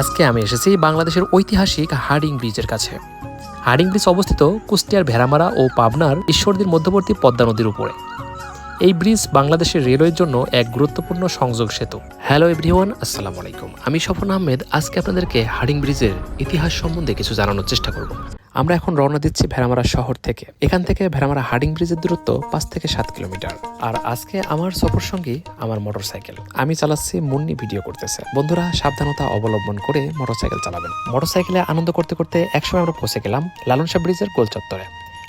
আজকে আমি এসেছি বাংলাদেশের ঐতিহাসিক হার্ডিং ব্রিজের কাছে। হার্ডিং ব্রিজ অবস্থিত কুষ্টিয়ার ভেড়ামারা ও পাবনার ঈশ্বরদীর মধ্যবর্তী পদ্মা নদীর উপরে। এই ব্রিজ বাংলাদেশের রেলওয়ের জন্য এক গুরুত্বপূর্ণ সংযোগ সেতু। হ্যালো এভরিওয়ান, আসসালামু আলাইকুম। আমি সফন আহমেদ, আজকে আপনাদেরকে হার্ডিং ব্রিজের ইতিহাস সম্বন্ধে কিছু জানানোর চেষ্টা করব। আমরা এখন রওনা দিচ্ছি ভেড়ামারা শহর থেকে। এখান থেকে ভেড়ামারা হার্ডিং ব্রিজের দূরত্ব পাঁচ থেকে সাত কিলোমিটার। আর আজকে আমার সফর সঙ্গী আমার মোটরসাইকেল। আমি চালাচ্ছি মুন্নি ভিডিও করতেছে। বন্ধুরা, সাবধানতা অবলম্বন করে মোটরসাইকেল চালাবেন। মোটরসাইকেলে আনন্দ করতে করতে একসময় আমরা পৌঁছে গেলাম লালন শাহ ব্রিজের গোল চত্বরে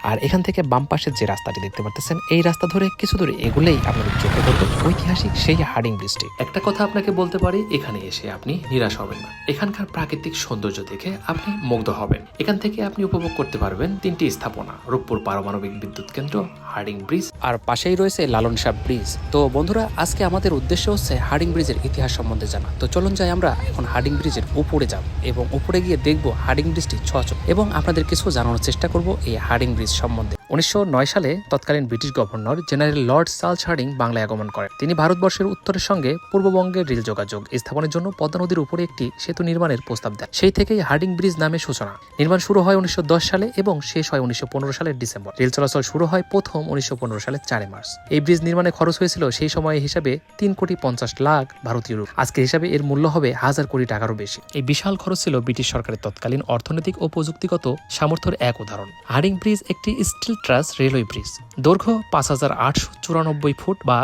আর এখান থেকে বাম পাশের যে রাস্তাটি দেখতে পারতেছেন এই রাস্তা ধরে কিছু দূরে এগুলেই আপনাদের চোখে পড়বে ঐতিহাসিক সেই হার্ডিং ব্রিজটি। একটা কথা আপনাকে বলতে পারি এখানে এসে আপনি নিরাশ হবেন না। এখানকার প্রাকৃতিক সৌন্দর্য দেখে আপনি মুগ্ধ হবেন। এখান থেকে আপনি উপভোগ করতে পারবেন তিনটি স্থাপনা রূপপুর পারমাণবিক বিদ্যুৎ কেন্দ্র হার্ডিং ব্রিজ আর পাশেই রয়েছে লালন শাহ ব্রিজ। তো বন্ধুরা আজকে আমাদের উদ্দেশ্য হচ্ছে হার্ডিং ব্রিজের ইতিহাস সম্বন্ধে জানা। তো চলুন যাই আমরা এখন হার্ডিং ব্রিজের উপরে যাব এবং উপরে গিয়ে দেখব হার্ডিং ব্রিজটি ছচ এবং আপনাদের কিছু জানানোর চেষ্টা করব এই হার্ডিং ব্রিজ সম্বন্ধে উনিশশো নয় সালে তৎকালীন British governor general lord Charles Hardinge বাংলায় আগমন করেন। তিনি ভারতবর্ষের উত্তরের সঙ্গে পূর্ববঙ্গের রেল যোগাযোগ স্থাপনের জন্য পদ্মা নদীর উপরে একটি সেতু নির্মাণের প্রস্তাব দেন। সেই থেকেই হার্ডিং ব্রিজ নামে সূচনা। নির্মাণ শুরু হয় উনিশশো দশ সালে এবং শেষ হয় উনিশশো পনেরো সালের ডিসেম্বর। রেল চলাচল শুরু হয় প্রথম উনিশশো পনেরো সালের চারে মার্চ। এই ব্রিজ নির্মাণে খরচ হয়েছিল সেই সময় হিসাবে তিন কোটি পঞ্চাশ লাখ ভারতীয় রূপ। আজকের হিসাবে এর মূল্য হবে হাজার কোটি টাকারও বেশি। এই বিশাল খরচ ছিল ব্রিটিশ সরকারের তৎকালীন অর্থনৈতিক ও প্রযুক্তিগত সামর্থ্যের এক উদাহরণ। হার্ডিং ব্রিজ একটি স্টিল ট্রাস রেলওয়ে ব্রিজ দৈর্ঘ্য পাঁচ হাজার আটশো চুরানব্বই ফুট বা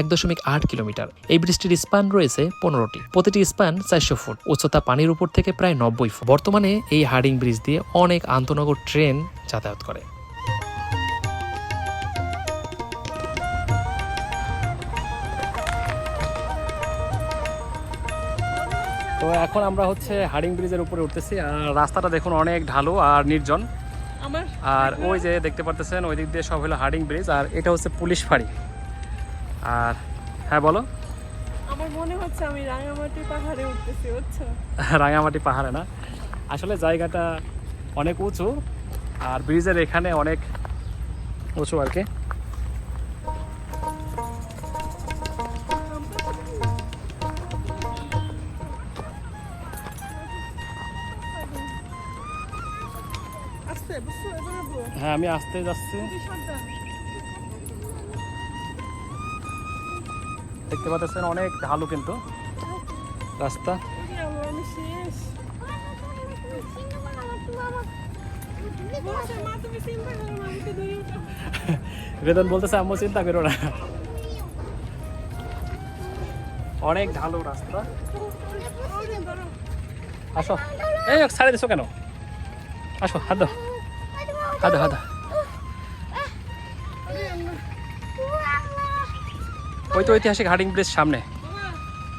এক দশমিক আট কিলোমিটার। এই ব্রিজটির স্পান রয়েছে পনেরোটি। প্রতিটি স্পান চারশো ফুট, উচ্চতা পানির উপর থেকে প্রায় নব্বই ফুট। বর্তমানে এই হার্ডিং ব্রিজ দিয়ে অনেক আন্তনগর ট্রেন যাতায়াত করে। তো এখন আমরা হচ্ছে হার্ডিং ব্রিজের উপরে উঠতেছি। আর রাস্তাটা দেখুন অনেক ঢালু আর নির্জন। আর ওই যে দেখতে পারতেছেন ওই দিক দিয়ে সব হলো হার্ডিং ব্রিজ আর এটা হচ্ছে পুলিশ ফাঁড়ি। আর হ্যাঁ বলো। আমার মনে হচ্ছে আমি রাঙামাটি পাহাড়ে উঠতেছি বুঝছ? রাঙামাটি পাহাড়ে না। আসলে জায়গাটা অনেক উঁচু আর ব্রিজের এখানে অনেক উঁচু আর কি। হ্যাঁ আমি আসতে যাচ্ছি। দেখতে পাচ্ছেন অনেক ঢালু কিন্তু। রাস্তা। ওরে আল্লাহ, আমি চিন্তা করো না। বলতেছে অনেক ঢালু রাস্তা। আসো। এই ছাড়ে দিছো কেন? আসো হাত দাও। হাত দাও ওই তো ঐতিহাসিক হার্ডিং ব্রিজ সামনে।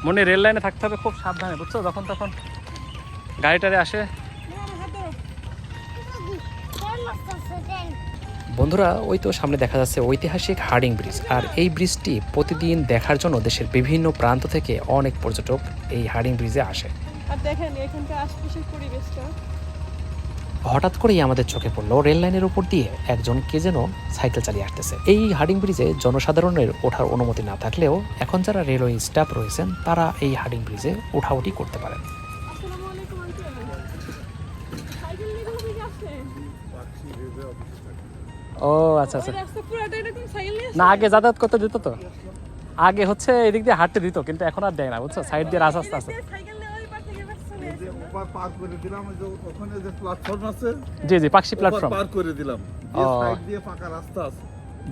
মনে রেল লাইনে থাকতে হবে খুব সাবধানে, বুঝছ? যখন তখন গাড়িটারে আসে। বন্ধুরা, ওই তো সামনে দেখা যাচ্ছে ঐতিহাসিক হার্ডিং ব্রিজ। আর এই ব্রিজটি প্রতিদিন দেখার জন্য দেশের বিভিন্ন প্রান্ত থেকে অনেক পর্যটক এই হার্ডিং ব্রিজে আসে। আর দেখেন, এখানকার আশপাশের পরিবেশটা। হঠাৎ করেই আমাদের চোখে পড়ল রেল লাইনের উপর দিয়ে একজন কে যেন সাইকেল চালিয়ে আসতেছে। এই হার্ডিং ব্রিজে জনসাধারণের ওঠার অনুমতি না থাকলেও এখন যারা রেলওয়ে স্টাফ রয়েছেন, তারা এই হার্ডিং ব্রিজে ওঠাউঠি করতে পারেন। ও আচ্ছা আচ্ছা। না, আগে যাতায়াত করতে দিত তো। আগে হচ্ছে এদিক দিয়ে হাঁটতে দিত, কিন্তু এখন আর দেয় না, বুঝছ? সাইড দিয়ে রাস্তা আস্তে আস্তে। চলে যে আসে। পার করে দিলাম ওই যে ওখানে যে প্ল্যাটফর্ম আছে জি জি পাকশি প্ল্যাটফর্ম পার করে দিলাম। ও। সাইড দিয়ে ফাঁকা রাস্তা আছে।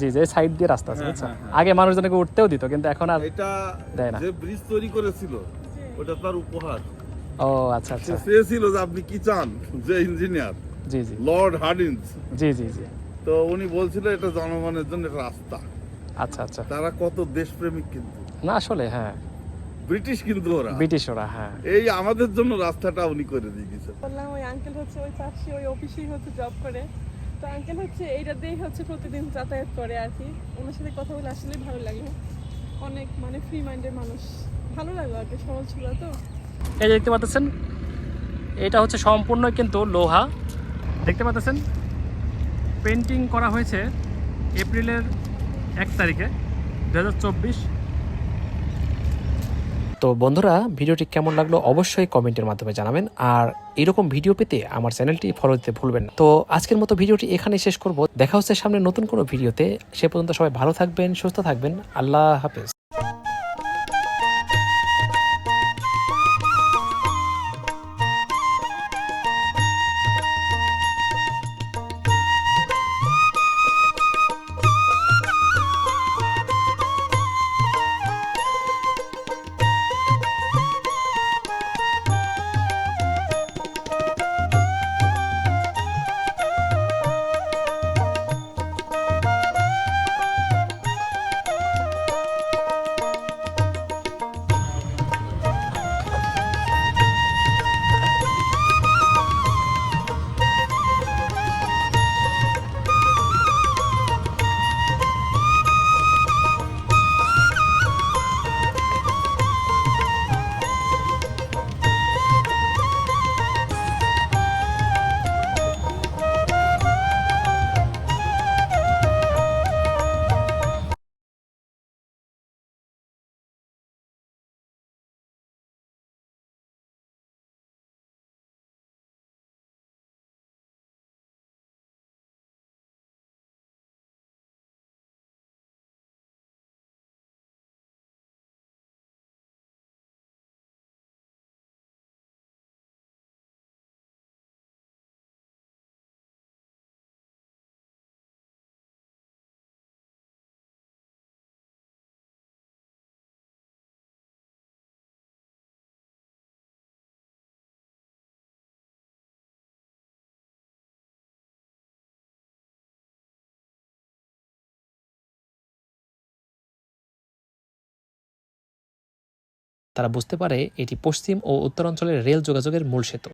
জি যে সাইড দিয়ে রাস্তা আছে হ্যাঁ। আগে মানুষজনকে উঠতেও দিত কিন্তু এখন আর এটা দেয় না। যে ব্রিজ তৈরি করেছিল ওটা তার উপহার। ও আচ্ছা আচ্ছা। চেয়েছিল যে আপনি কি চান যে ইঞ্জিনিয়ার জি জি। লর্ড হার্ডিন্স জি জি জি। তো উনি বলছিল এটা জনগণের জন্য রাস্তা। আচ্ছা আচ্ছা। তারা কত দেশপ্রেমিক কিন্তু। না আসলে হ্যাঁ। ব্রিটিশ কিন্তু ওরা। ব্রিটিশ ওরা হ্যাঁ। এই আমাদের জন্য রাস্তাটা উনি করে দিয়ে গেছেন বললাম ওই আঙ্কেল হচ্ছে ওই পাশে ওই অফিসেই হচ্ছে জব করে। তো আঙ্কেল হচ্ছে এইটা দিয়েই হচ্ছে প্রতিদিন যাতায়াত করে আর কি। ওনার সাথে কথা বলে আসলেই ভালো লাগল। অনেক মানে ফ্রি মাইন্ডের মানুষ। ভালো লাগল আর কি সহজ ছিল তো। এই যে দেখতে পাচ্ছেন এটা হচ্ছে সম্পূর্ণ কিন্তু লোহা। দেখতে পাচ্ছেন পেন্টিং করা হয়েছে এপ্রিলের এক তারিখে দু হাজার চব্বিশ। তো বন্ধুরা, ভিডিওটি কেমন লাগল অবশ্যই কমেন্টের মাধ্যমে জানাবেন। আর এরকম ভিডিও পেতে আমার চ্যানেলটি ফলো দিতে ভুলবেন না। তো আজকের মতো ভিডিওটি এখানে শেষ করব। দেখা হচ্ছে সামনে নতুন কোনো ভিডিওতে। সে পর্যন্ত সবাই ভালো থাকবেন, সুস্থ থাকবেন। আল্লাহ হাফেজ। তারা বুঝতে পারে এটি পশ্চিম ও উত্তরাঞ্চলের রেল যোগাযোগের মূল সেতু।